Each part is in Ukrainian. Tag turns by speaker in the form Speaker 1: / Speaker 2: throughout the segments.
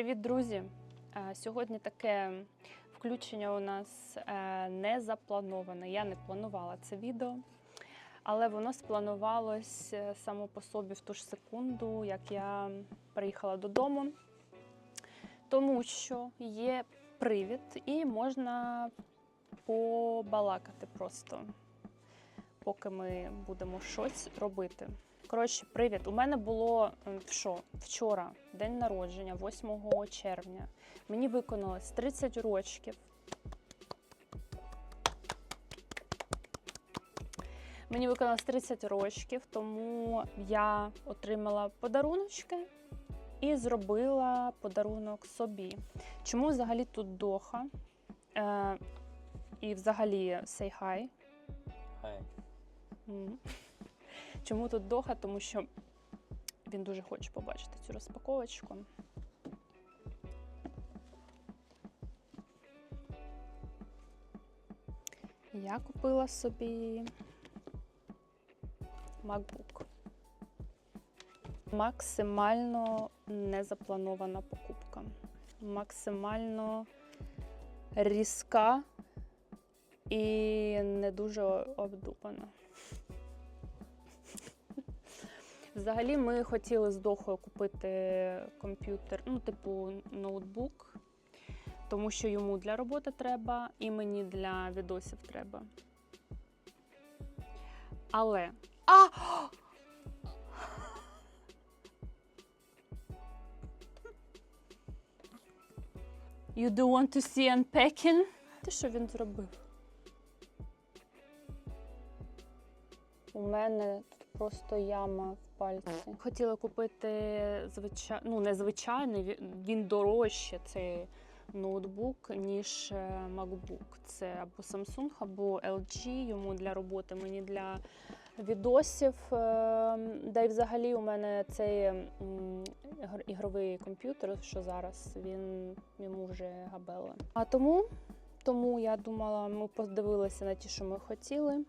Speaker 1: Привіт, друзі! Е, Сьогодні таке включення у нас е, не заплановане. Я не планувала це відео, але воно спланувалось е, само по собі в ту ж секунду, як я приїхала додому, тому що є привід і можна побалакати просто, поки ми будемо щось робити. Коротше, привіт. У мене було м, що, вчора день народження, 8 червня. Мені виконалось 30 років. Мені виконалось 30 років, тому я отримала подаруночки і зробила подарунок собі. Чому взагалі тут доха? Е, і взагалі say hi.
Speaker 2: Хай.
Speaker 1: М. Чому тут доха? Тому що він дуже хоче побачити цю розпаковочку. Я купила собі MacBook. Максимально незапланована покупка. Максимально різка і не дуже обдумана. Взагалі, ми хотіли з Дохою купити комп'ютер, ну, типу, ноутбук, тому що йому для роботи треба, і мені для відосів треба. Але. А! You do want to see unpacking? Ти що він зробив? У мене тут просто яма пальці. Хотіла купити звичай... ну, не він- дорожче цей ноутбук, ніж е, MacBook. Це або Samsung, або LG. Йому для роботи, мені для відосів. Е, Да й взагалі у мене цей ігровий комп'ютер, що зараз, він йому вже габела. А тому, тому я думала, ми подивилися на ті, що ми хотіли.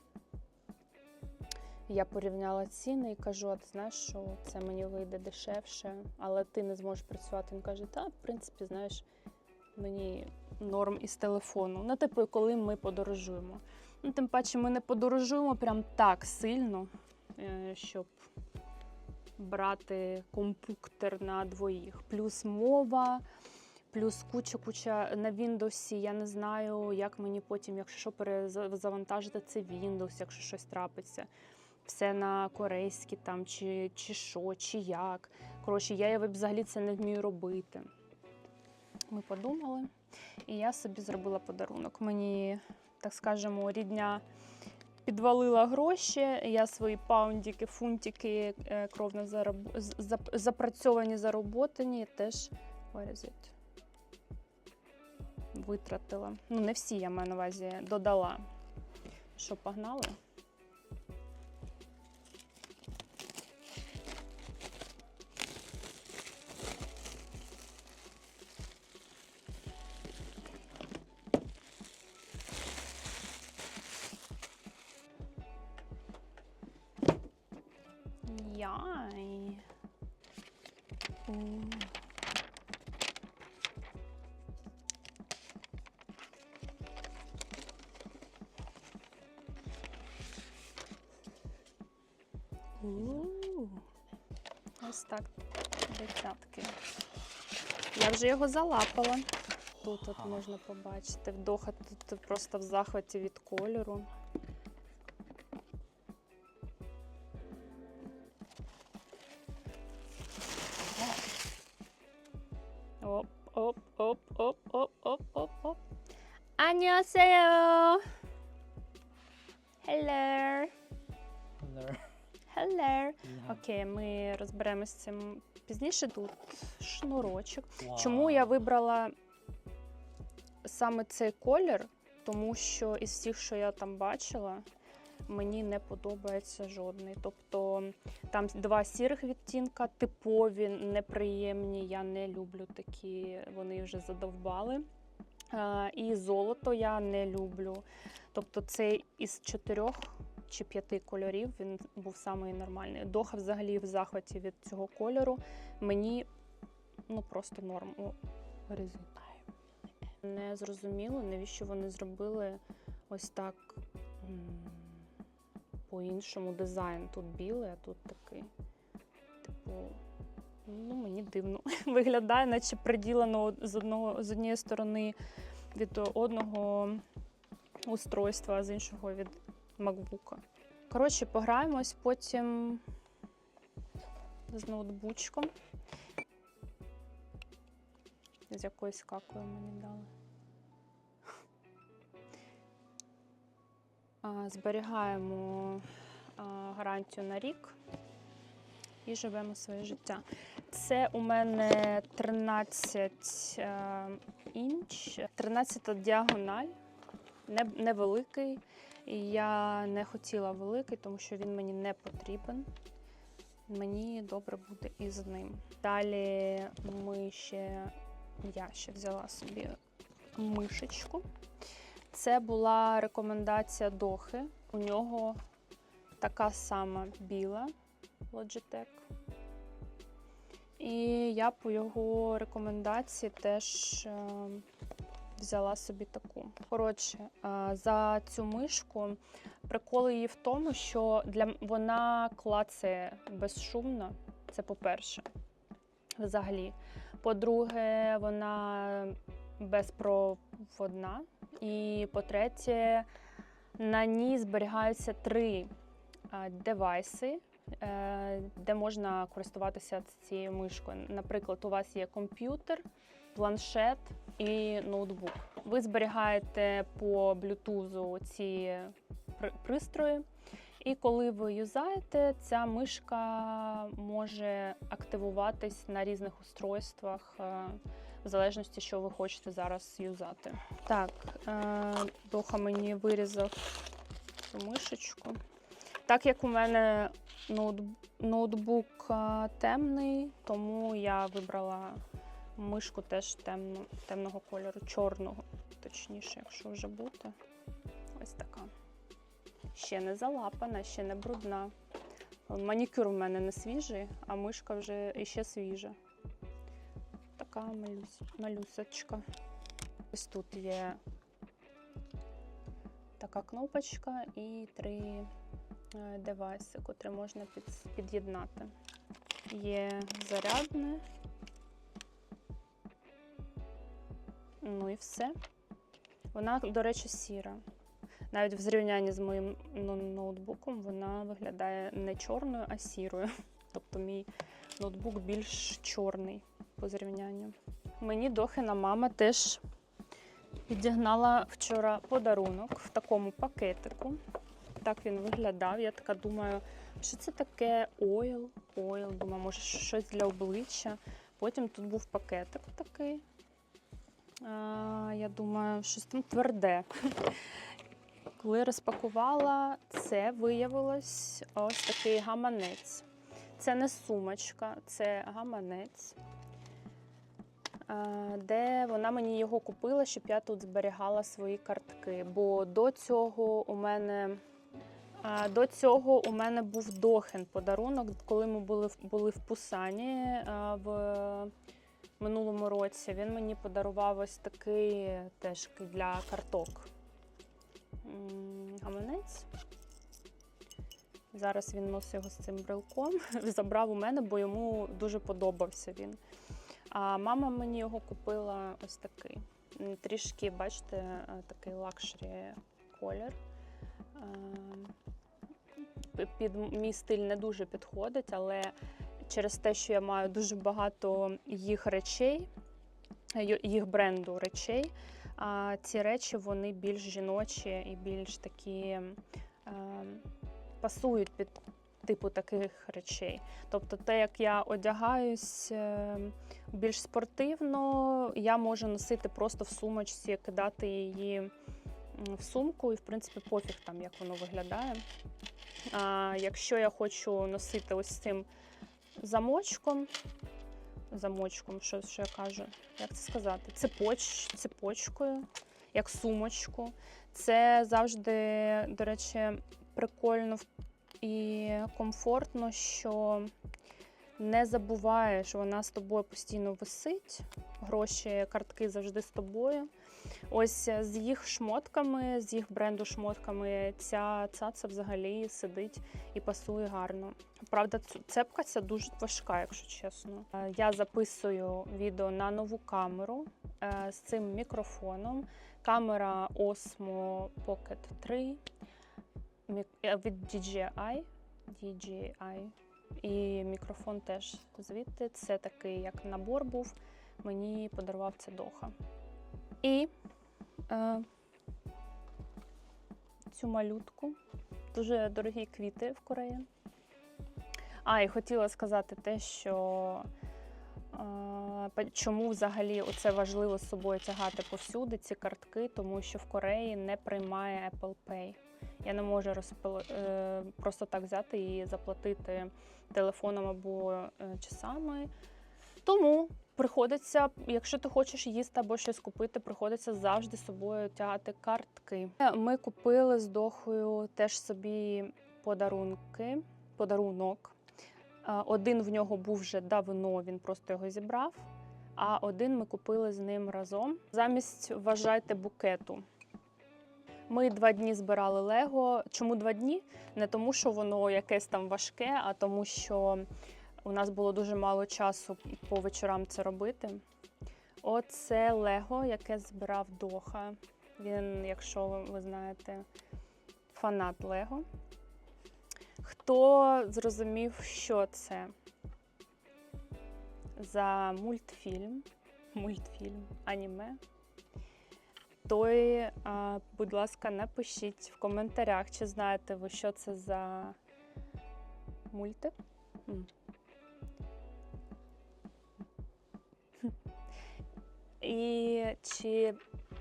Speaker 1: Я порівняла ціни і кажу: а ти знаєш, що це мені вийде дешевше, але ти не зможеш працювати. Він каже, та, в принципі, знаєш, мені норм із телефону. Ну, типу, коли ми подорожуємо. Ну, тим паче, ми не подорожуємо прям так сильно, е, щоб брати компуктер на двоїх. Плюс мова, плюс куча-куча на Windows. Я не знаю, як мені потім, якщо що, перезавантажити це Windows, якщо щось трапиться все на корейські там, чи, чи що, чи як. Коротше, я взагалі це не вмію робити. Ми подумали, і я собі зробила подарунок. Мені, так скажемо, рідня підвалила гроші. Я свої паундики, фунтики е, кровно зараб- з- зап- запрацьовані, зароботані, теж витратила. Ну, не всі я маю на увазі додала. Що, погнали? так, десятки. Я вже його залапала. Тут от можна побачити. Вдоха тут просто в захваті від кольору. Оп, оп, оп, оп, оп, оп, оп, оп. Аньосео! Hello! Hello! Окей, ми розберемось з цим пізніше. Тут шнурочок. Чому я вибрала саме цей колір? Тому що із всіх, що я там бачила, мені не подобається жодний. Тобто там два сірих відтінка, типові, неприємні. Я не люблю такі, вони вже задовбали. І золото я не люблю. Тобто, цей із чотирьох чи п'яти кольорів він був самий нормальний. Доха взагалі в захваті від цього кольору. Мені ну просто норм. О, резина. Не зрозуміло, навіщо вони зробили ось так по-іншому дизайн. Тут білий, а тут такий. Типу, ну мені дивно. Виглядає, наче приділено з одного з однієї сторони від одного устройства, а з іншого від макбука. Коротше, пограємось потім з ноутбучком. З якоюсь какою мені дали. Зберігаємо гарантію на рік і живемо своє життя. Це у мене 13 е, інч, 13 діагональ, невеликий. І я не хотіла великий, тому що він мені не потрібен. Мені добре буде із ним. Далі ми ще, я ще взяла собі мишечку. Це була рекомендація Дохи. У нього така сама біла Logitech. І я по його рекомендації теж е, взяла собі таку. Коротше, е, за цю мишку прикол її в тому, що для вона клацає безшумно. Це по-перше, взагалі. По-друге, вона безпроводна. І по-третє, на ній зберігаються три е, девайси, е, де можна користуватися цією мишкою. Наприклад, у вас є комп'ютер, планшет і ноутбук. Ви зберігаєте по блютузу ці пристрої. І коли ви юзаєте, ця мишка може активуватись на різних устройствах, е, в залежності, що ви хочете зараз юзати. Так, е, Доха мені вирізав цю мишечку. Так як у мене ноутбук е, темний, тому я вибрала мишку теж темно, темного кольору, чорного, точніше, якщо вже бути. Ось така. Ще не залапана, ще не брудна. Манікюр у мене не свіжий, а мишка вже іще свіжа. Така малюс, малюсочка. Ось тут є така кнопочка і три е, девайси, котрі можна під- під'єднати. Є зарядне. Ну і все. Вона, до речі, сіра. Навіть в зрівнянні з моїм ну, ноутбуком вона виглядає не чорною, а сірою. Тобто мій ноутбук більш чорний по зрівнянню. Мені Дохина мама теж підігнала вчора подарунок в такому пакетику. Так він виглядав. Я така думаю, що це таке ойл, ойл. Думаю, може щось для обличчя. Потім тут був пакетик такий. Я думаю, щось там тверде. Коли розпакувала, це виявилось ось такий гаманець. Це не сумочка, це гаманець, де вона мені його купила, щоб я тут зберігала свої картки. Бо до цього у мене до цього у мене був дохин подарунок, коли ми були, були в Пусані в минулому році. Він мені подарував ось такий теж для карток. Гаманець. Зараз він носить його з цим брелком. Забрав у мене, бо йому дуже подобався він. А мама мені його купила ось такий. Трішки, бачите, е, такий лакшері колір. Е, Під мій стиль не дуже підходить, але через те, що я маю дуже багато їх речей, їх бренду речей, а ці речі вони більш жіночі і більш такі е, пасують під типу таких речей. Тобто, те, як я одягаюсь е, більш спортивно, я можу носити просто в сумочці, кидати її в сумку, і в принципі пофіг там, як воно виглядає. А якщо я хочу носити ось цим замочком, замочком, що, що я кажу, як це сказати? Цепоч, цепочкою, як сумочку. Це завжди, до речі, прикольно і комфортно, що Не забувай, що вона з тобою постійно висить. Гроші, картки завжди з тобою. Ось е, з їх шмотками, з їх бренду шмотками, ця цаца взагалі сидить і пасує гарно. Правда, цепка ця дуже важка, якщо чесно. Е, Я записую відео на нову камеру е, з цим мікрофоном. Камера Osmo Pocket 3 е, від DJI. DJI. І мікрофон теж звідти. Це такий як набор був. Мені подарував це Доха. І е, цю малютку. Дуже дорогі квіти в Кореї. А, і хотіла сказати те, що е, чому взагалі це важливо з собою тягати повсюди ці картки, тому що в Кореї не приймає Apple Pay. Я не можу розпил... е, просто так взяти і заплатити телефоном або е, часами. Тому приходиться, якщо ти хочеш їсти або щось купити, приходиться завжди з собою тягати картки. Ми купили з Дохою теж собі подарунки, подарунок. Е, Один в нього був вже давно, він просто його зібрав. А один ми купили з ним разом замість вважайте букету. Ми два дні збирали Лего. Чому два дні? Не тому, що воно якесь там важке, а тому, що у нас було дуже мало часу по вечорам це робити. Оце Лего, яке збирав Доха. Він, якщо ви знаєте, фанат Лего. Хто зрозумів, що це за мультфільм, мультфільм, аніме, той, будь ласка, напишіть в коментарях, чи знаєте ви, що це за мультик. І чи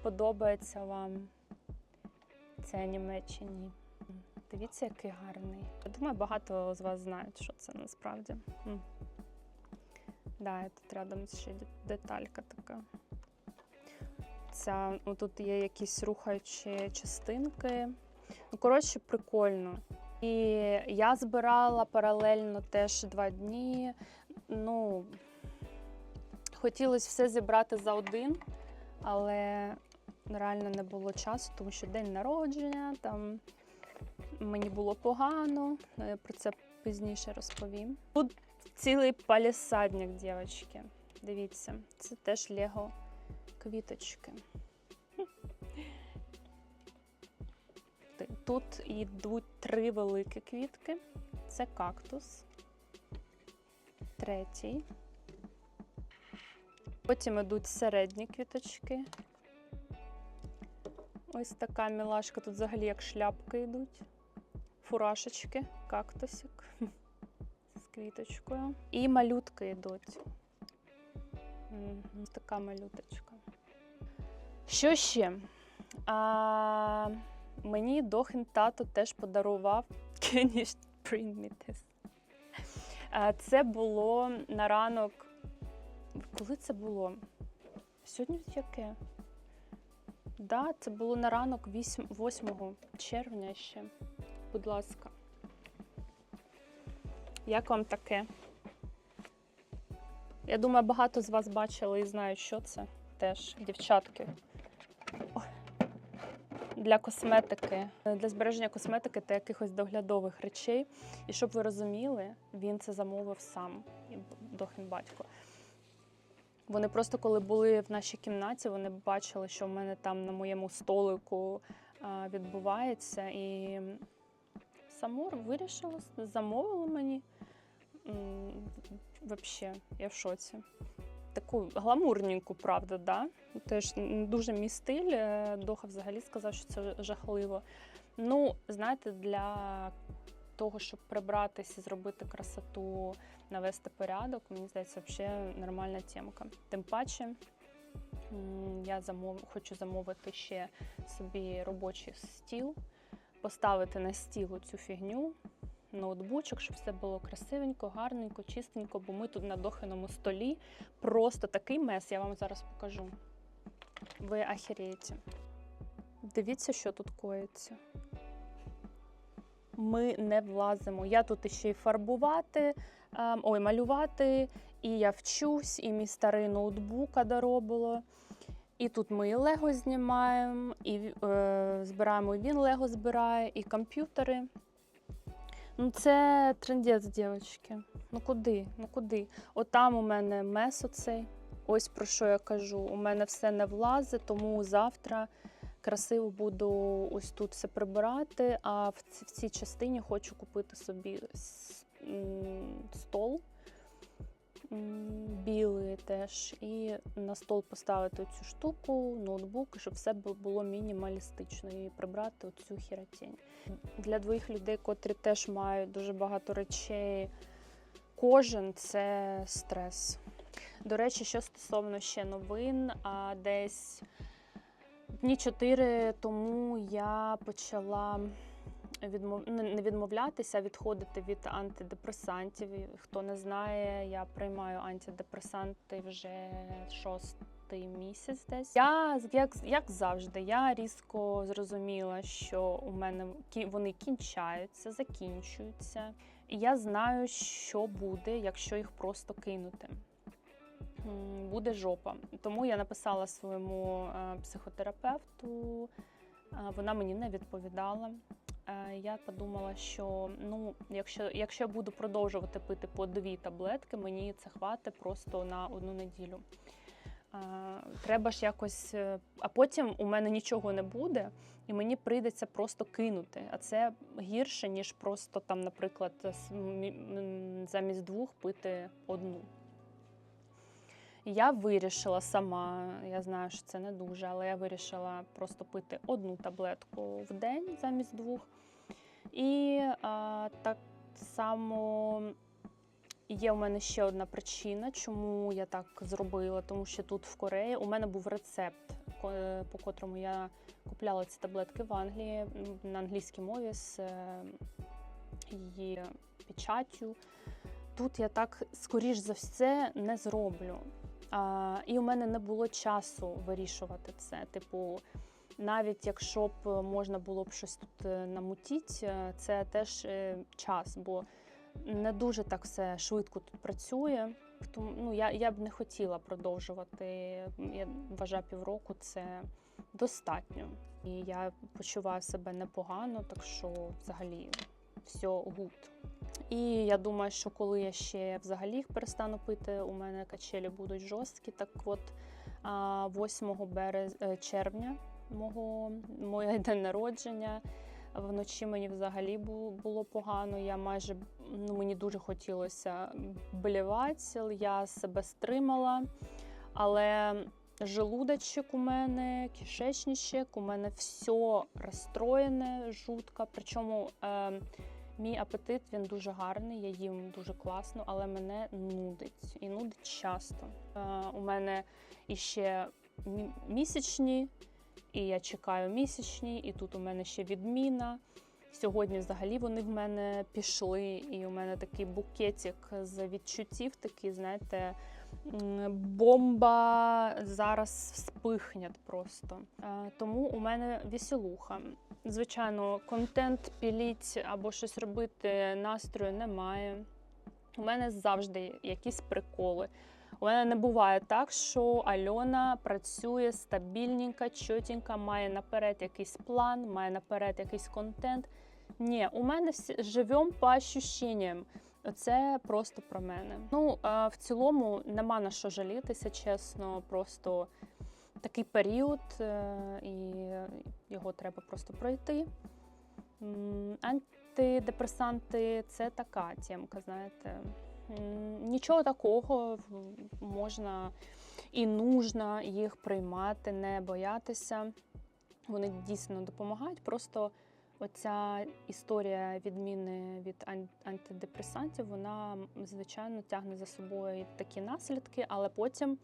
Speaker 1: подобається вам це аніме чи ні? Дивіться, який гарний. Я думаю, багато з вас знають, що це насправді. М. Да, тут рядом ще деталька така. Ця, ну, тут є якісь рухаючі частинки. Ну, коротше, прикольно. І я збирала паралельно теж два дні. Ну, хотілося все зібрати за один, але реально не було часу, тому що день народження, там мені було погано. ну, Я про це пізніше розповім. Тут цілий палісадник, дівчатки. Дивіться, це теж Лего квіточки. Тут йдуть три великі квітки. Це кактус. Третій. Потім йдуть середні квіточки. Ось така мілашка. Тут взагалі як шляпки йдуть. Фуражечки, кактусик з квіточкою. І малютки йдуть. Ось така малюточка. Що ще? А, мені Дохин тато теж подарував Can you bring me this? Це було на ранок. Коли це було? Сьогодні яке? Да, це було на ранок 8, 8 червня ще. Будь ласка. Як вам таке? Я думаю, багато з вас бачили і знають, що це теж дівчатки. Для косметики, для збереження косметики та якихось доглядових речей. І щоб ви розуміли, він це замовив сам, Дохін батько. Вони просто, коли були в нашій кімнаті, вони бачили, що в мене там на моєму столику відбувається. І Самур вирішила, замовила мені. Вообще, я в шоці. Таку гламурненьку, правда, да? Теж дуже мій стиль. Е, Доха взагалі сказав, що це жахливо. Ну, знаєте, для того, щоб прибратися зробити красоту, навести порядок, мені здається, взагалі нормальна темка. Тим паче, я замов... хочу замовити ще собі робочий стіл, поставити на стіл цю фігню, ноутбучок, щоб все було красивенько, гарненько, чистенько, бо ми тут на дохиному столі. Просто такий мес, я вам зараз покажу. Ви ахерієте. Дивіться, що тут коїться. Ми не влазимо. Я тут ще й фарбувати ем, ой, малювати, і я вчусь, і мій старий ноутбук доробило. І тут ми і Лего знімаємо, і е, збираємо, і він Лего збирає, і комп'ютери. Ну, це трендець, дівчатки. Ну куди? Ну куди? От там у мене мес оцей. Ось про що я кажу. У мене все не влазить, тому завтра красиво буду ось тут все прибирати. А в цій частині хочу купити собі стол білий теж. І на стол поставити цю штуку, ноутбук, щоб все було мінімалістично і прибрати оцю хіротінь. Для двох людей, котрі теж мають дуже багато речей, кожен це стрес. До речі, що стосовно ще новин, а десь дні чотири тому я почала відмов... не відмовлятися, а відходити від антидепресантів. Хто не знає, я приймаю антидепресанти вже шостий місяць десь. Я як, як завжди, я різко зрозуміла, що у мене вони кінчаються, закінчуються. І я знаю, що буде, якщо їх просто кинути. Буде жопа. Тому я написала своєму е, психотерапевту, е, вона мені не відповідала. Е, Я подумала, що ну, якщо, якщо я буду продовжувати пити по дві таблетки, мені це хватить просто на одну неділю. Треба ж якось, а потім у мене нічого не буде, і мені прийдеться просто кинути. А це гірше, ніж просто там, наприклад, замість двох пити одну. Я вирішила сама, я знаю, що це не дуже, але я вирішила просто пити одну таблетку в день замість двох. І а, так само є у мене ще одна причина, чому я так зробила, тому що тут в Кореї у мене був рецепт, по котрому я купляла ці таблетки в Англії на англійській мові з е, її печаттю. Тут я так, скоріш за все, не зроблю. І у мене не було часу вирішувати це. Типу, навіть якщо б можна було б щось тут е, намутіть, е, це теж е, час, бо не дуже так все швидко тут працює. Тому ну, я, я б не хотіла продовжувати. Я вважаю, півроку це достатньо. І я почуваю себе непогано, так що взагалі все гуд. І я думаю, що коли я ще взагалі їх перестану пити, у мене качелі будуть жорсткі. Так от 8 берез... е, червня мого моє день народження. Вночі мені взагалі було погано. Я майже ну мені дуже хотілося блівати, я себе стримала, але желудочок у мене, кишечничок, у мене все розстроєне жутко. Причому е, Мій апетит він дуже гарний, я їм дуже класно, але мене нудить і нудить часто. Е, у мене іще місячні, і я чекаю місячні, і тут у мене ще відміна. Сьогодні взагалі вони в мене пішли, і у мене такий букетик з відчуттів, такий, знаєте, бомба зараз вспихнять просто. Е, Тому у мене веселуха. Звичайно, контент піліть або щось робити настрою немає. У мене завжди якісь приколи. У мене не буває так, що Альона працює стабільненько, чотенько, має наперед якийсь план, має наперед якийсь контент. Ні, у мене всі живемо по ощущенням. Це просто про мене. Ну, в цілому нема на що жалітися, чесно. Просто такий період, е, і його треба просто пройти. Антидепресанти це така тємка, знаєте. Нічого такого можна і нужно їх приймати, не боятися. Вони дійсно допомагають. Просто оця історія відміни від антидепресантів, вона, звичайно, тягне за собою такі наслідки, але потім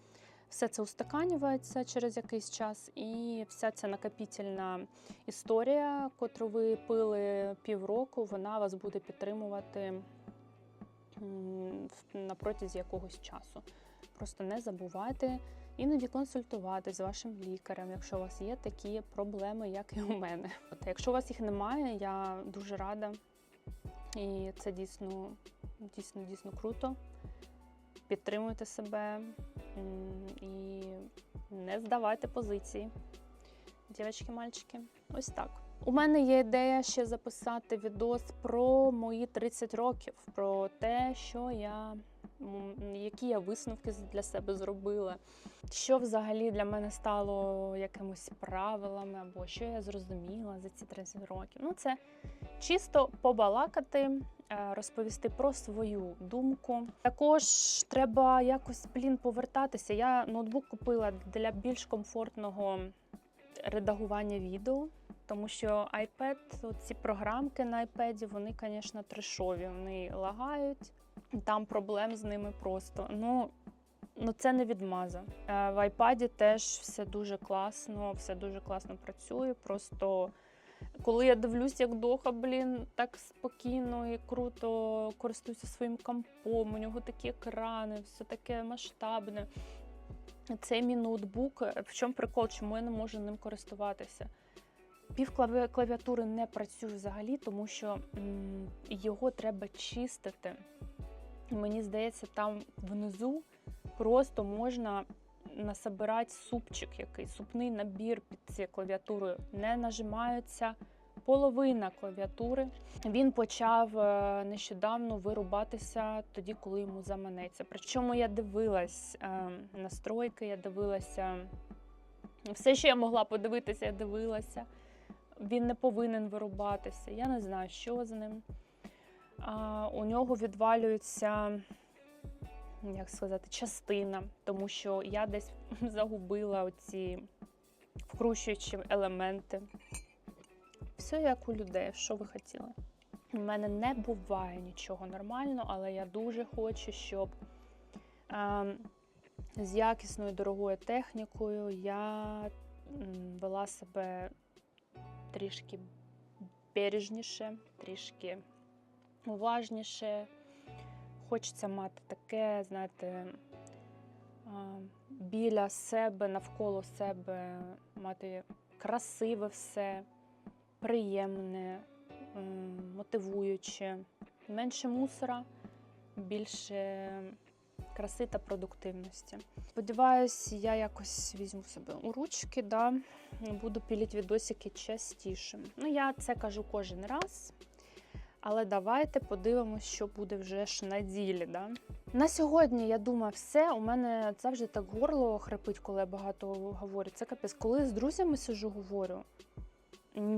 Speaker 1: все це устаканюється через якийсь час, і вся ця накопітельна історія, котру ви пили півроку, вона вас буде підтримувати на протязі якогось часу. Просто не забувайте іноді консультувати з вашим лікарем, якщо у вас є такі проблеми, як і у мене. От, якщо у вас їх немає, я дуже рада. І це дійсно, дійсно, дійсно круто. Підтримуйте себе і не здавайте позиції. Дівчатки, мальчики, ось так. У мене є ідея ще записати відос про мої 30 років, про те, що я, які я висновки для себе зробила, що взагалі для мене стало якимось правилами, або що я зрозуміла за ці 30 років. Ну, це чисто побалакати, е, розповісти про свою думку. Також треба якось блін повертатися. Я ноутбук купила для більш комфортного редагування відео. Тому що iPad, ці програмки на iPad, вони, звісно, трешові, вони лагають, там проблем з ними просто. Ну, ну це не відмаза. Е, В iPad теж все дуже класно, все дуже класно працює. Просто коли я дивлюсь, як Доха, блін, так спокійно і круто користується своїм компом, у нього такі екрани, все таке масштабне. Цей мій ноутбук, в чому прикол, чому я не можу ним користуватися? Пів клавіатури не працює взагалі, тому що його треба чистити. Мені здається, там внизу просто можна насобирати супчик якийсь, супний набір під цією клавіатурою. Не нажимаються половина клавіатури. Він почав е, нещодавно вирубатися тоді, коли йому заманеться. Причому я дивилась е, настройки, я дивилася все, що я могла подивитися, я дивилася. Він не повинен вирубатися. Я не знаю, що з ним. А, у нього відвалюється, як сказати, частина, тому що я десь загубила оці вкручуючі елементи. Все як у людей, що ви хотіли. У мене не буває нічого нормально, але я дуже хочу, щоб е, з якісною дорогою технікою я вела себе трішки бережніше, трішки уважніше. Хочеться мати таке, знаєте, біля себе, навколо себе, мати красиве все, приємне, мотивуюче, менше мусора, більше краси та продуктивності. Сподіваюсь, я якось візьму себе у ручки, да, буду пілити відосики частіше. Ну, я це кажу кожен раз. Але давайте подивимось, що буде вже ж на ділі. Да? На сьогодні, я думаю, все. У мене завжди так горло хрипить, коли я багато говорю. Це капець. Коли з друзями сижу, говорю,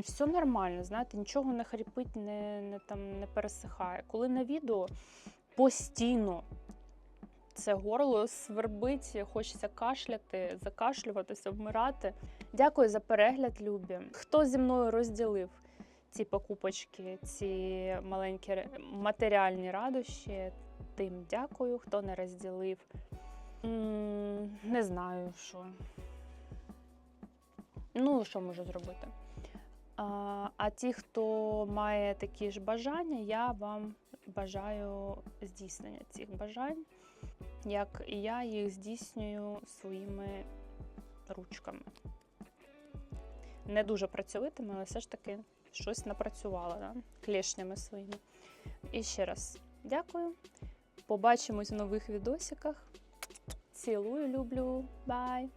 Speaker 1: все нормально, знаєте, нічого не хрипить, не, не, там, не пересихає. Коли на відео постійно це горло свербить, хочеться кашляти, закашлюватися, вмирати. Дякую за перегляд, любі. Хто зі мною розділив ці покупочки, ці маленькі матеріальні радощі, тим дякую. Хто не розділив, не знаю що. Ну, що можу зробити. А, а ті, хто має такі ж бажання, я вам бажаю здійснення цих бажань, як я їх здійснюю своїми ручками. Не дуже працьовитими, але все ж таки щось напрацювала да? клешнями своїми. І ще раз дякую. Побачимось в нових відосиках. Цілую, люблю. Бай!